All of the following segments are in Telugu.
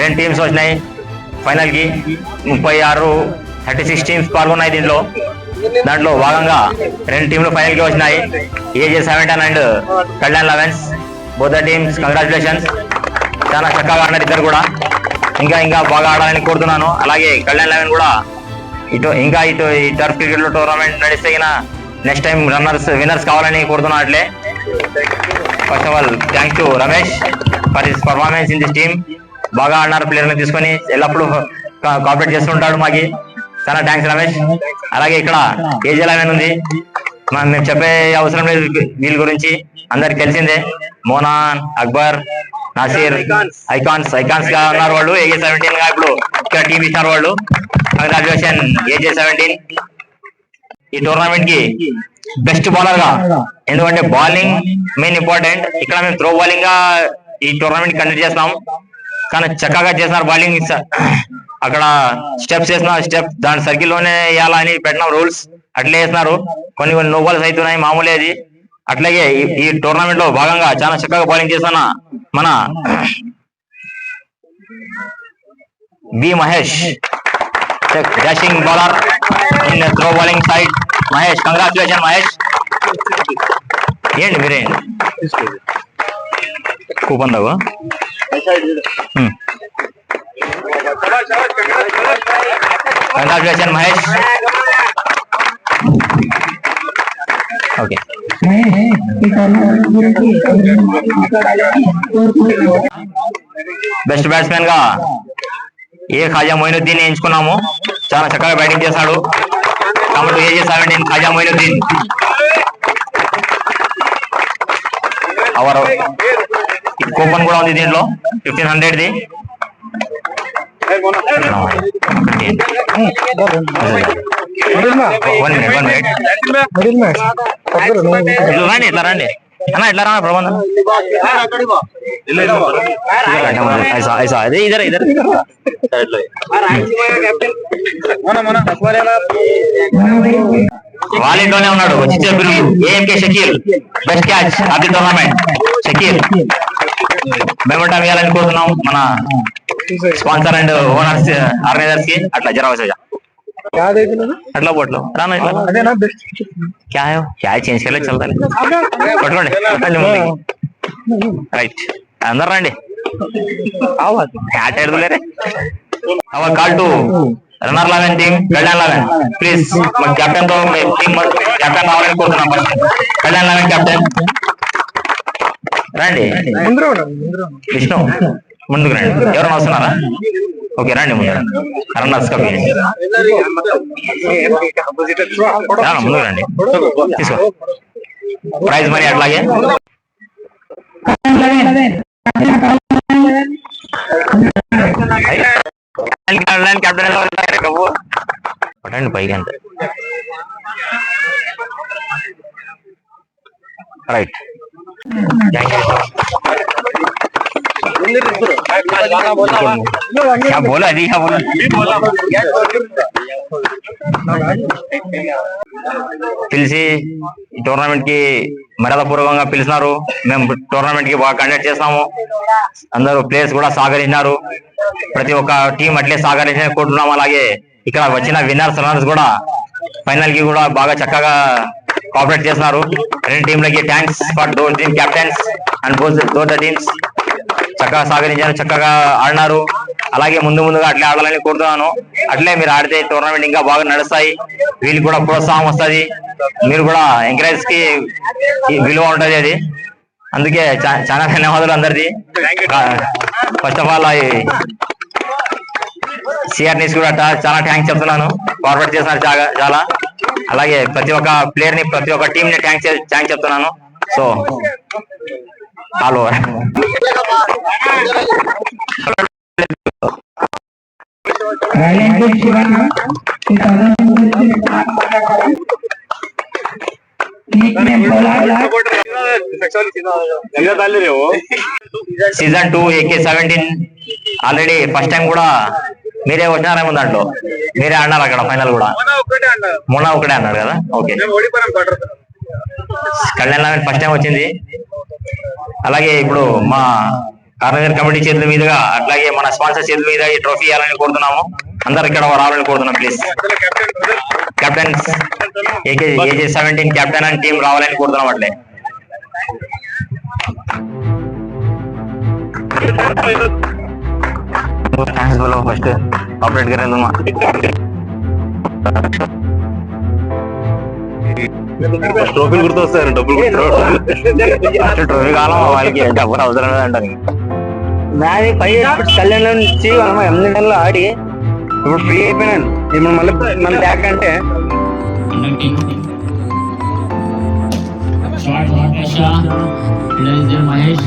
రెండు టీమ్స్ వచ్చినాయి. ఫైనల్కి ముప్పై ఆరు థర్టీ సిక్స్ టీమ్స్ పాల్గొన్నాయి దీంట్లో దాంట్లో భాగంగా రెండు టీంలు ఫైనల్కి వచ్చినాయి. AJ seventeen and Kalyan elevens బోధ టీమ్స్ కంగ్రాచులేషన్స్ చాలా చక్కగా ఆడినారు ఇద్దరు కూడా. ఇంకా ఇంకా బాగా ఆడాలని కోరుతున్నాను. అలాగే కళ్యాణ్ లెవెన్ కూడా ఇటు ఇంకా ఇటు ఈ టర్ఫ్ క్రికెట్లో టోర్నమెంట్ నడిస్తే నెక్స్ట్ టైం రన్నర్స్ విన్నర్స్ కావాలని కోరుతున్నాను అట్లే. First of all thank to Ramesh for his performance in this team బాగా ఆడినారు ప్లేయర్ని తీసుకొని ఎల్లప్పుడూ కోఆపరేట్ చేస్తుంటాడు మాకి. చాలా థ్యాంక్స్ రమేష్. అలాగే ఇక్కడ ఏజీ లెవెన్ ఉంది. మేము చెప్పే అవసరం లేదు వీళ్ళ గురించి. అందరికి తెలిసిందే. మోనాన్ అక్బర్ నాసీర్ ఐకాన్స్ ఐకాన్స్గా ఉన్నారు వాళ్ళు. ఏజే సెవెంటీన్గా ఇప్పుడు ఇక్కడ టీం ఇచ్చారు వాళ్ళు. కంగ్రాచులేషన్ ఏజే సెవెంటీన్ ఈ టోర్నమెంట్కి బెస్ట్ బౌలర్గా ఎందుకంటే బౌలింగ్ మెయిన్ ఇంపార్టెంట్ ఇక్కడ మేము త్రో బౌలింగ్గా ఈ టోర్నమెంట్ కండక్ట్ చేస్తాం కానీ చక్కగా చేసినారు బౌలింగ్ అక్కడ స్టెప్స్ వేసిన స్టెప్ దాని సర్కిల్లోనే వేయాలని పెట్టిన రూల్స్ అట్లే వేసినారు. కొన్ని కొన్ని నో బాల్స్ అవుతున్నాయి మామూలే అది. అట్లాగే ఈ- టోర్నమెంట్లో భాగంగా చాలా చక్కగా బౌలింగ్ చేసిన మన B Mahesh. Dashing bowler in throw bowling side Mahesh congratulation Mahesh. ఏంటి మీరే? కూపన్ దాగు కంగ్రాచులేషన్ మహేష్ ఓకే బెస్ట్ బ్యాట్స్మెన్గా ఏ ఖాజా మొయినుద్దీన్ ఎంచుకున్నాము చాలా చక్కగా బ్యాటింగ్ చేశాడు. కాబట్టి చేశాడు నేను ఖాజా మొయినుద్దీన్. అవర్ కూపన్ కూడా ఉంది దీంట్లో. Fifteen hundred the. One minute one minute రండి ఇట్లా రండి. అన్న రా ప్రబంధం ఏఎంకే షకీల్ బెస్ట్ క్యాచ్ అది టోర్నమెంట్ షకీల్. మేమంటాం వేయాలని మన స్పాన్సర్ అండ్ ఓనర్స్ ఆర్గనైజర్స్కి అట్లా జరగవచ్చు అట్లా పోట్లు రాను క్యా చేంజ్ చేయలేదు కొట్టుకోండి రైట్. అందరు రండి. Call to runner eleven team Kalyan eleven please మా కెప్టెన్తో team captain Kalyan eleven captain రండి. విష్ణు ముందుకు రండి. ఎవరైనా వస్తున్నారా? ఓకే రండి ముందు కప్ ముందుకు రండి. తీసుకో. ప్రైజ్ మరి అట్లాగే. పట్టండి పైకి అంతే రైట్ क्या बोला अभी क्या बोला పిలిచి ఈ టోర్నమెంట్ కి మర్యాద పూర్వకంగా పిలిచినారు మేము టోర్నమెంట్ కి బాగా కండక్ట్ చేస్తాము అందరూ ప్లేయర్స్ కూడా సహకరించినారు ప్రతి ఒక్క టీం అట్లే సహకరించిన కోరుతున్నాం అలాగే ఇక్కడ వచ్చిన విన్నర్స్ రన్నర్స్ కూడా ఫైనల్ కి కూడా బాగా చక్కగా కోఆపరేట్ చేస్తున్నారు. రెండు టీంలకి thanks for those team captains and the teams చక్కగా సహకరించారు చక్కగా ఆడినారు. అలాగే ముందు ముందుగా అట్లే ఆడాలని కోరుతున్నాను. అట్లే మీరు ఆడితే టోర్నమెంట్ ఇంకా బాగా నడుస్తాయి. వీళ్ళకి కూడా ప్రోత్సాహం వస్తది. మీరు కూడా ఎంకరేజ్కి విలువ ఉంటది అది. అందుకే చాలా ధన్యవాదాలు అందరిది. First of all CR news కూడా చాలా థ్యాంక్స్ చెప్తున్నాను. ఫార్వర్డ్ చేస్తున్నారు చాలా చాలా. అలాగే ప్రతి ఒక్క ప్లేయర్ని ప్రతి ఒక్క టీం ని థ్యాంక్స్ థ్యాంక్స్ చెప్తున్నాను. So పోలాలా season two AK seventeen already first time కూడా మీరే వచ్చినారేమో దాంట్లో మీరే అన్నారు అక్కడ ఫైనల్ కూడా. మొన్న ఒకటే అన్నాడు కదా? Okay. Kalyan eleven first time వచ్చింది. అలాగే ఇప్పుడు మా ఆర్గనైజర్ కమిటీ చేతుల మీదుగా అట్లాగే మన స్పాన్సర్ చేతుల మీద ఈ ట్రోఫీ ఇవ్వాలని కోరుతున్నాము. అందరు ఇక్కడ రావాలని కోరుతున్నాం please captain AK AJ seventeen captain and team రావాలని కోరుతున్నాం అట్లే. థ్యాంక్స్ బ్రో ఫస్ట్ ఆపరేట్ కరేదు మా ట్రోఫీలు గుర్తొస్తాయి డబ్బులు ట్రోఫీ కాలం వాళ్ళకి డబ్బులు అవసరం అంటారు నాది ఫైవ్ ఇయర్స్ నుంచి మనం ఎంఎన్లో ఆడి ఇప్పుడు ఫ్రీ అయిపోయినాను ఇప్పుడు మళ్ళీ మన బ్యాక్ అంటే మహేష్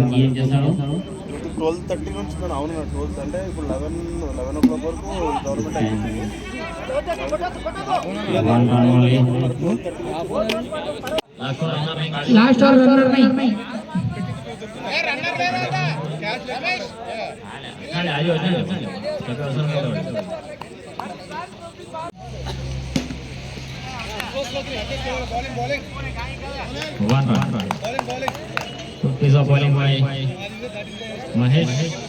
ఇంకేం చేశాడు ట్వెల్వ్ థర్టీ నుంచి నేను అవును ట్వెల్త్ అంటే ఇప్పుడు లెవెన్ లెవెన్ ఓ క్లాక్ వరకు గవర్నమెంట్ అయిపోయింది run only One run. Bowling, bowling. Good piece of bowling by Mahesh. Mahesh.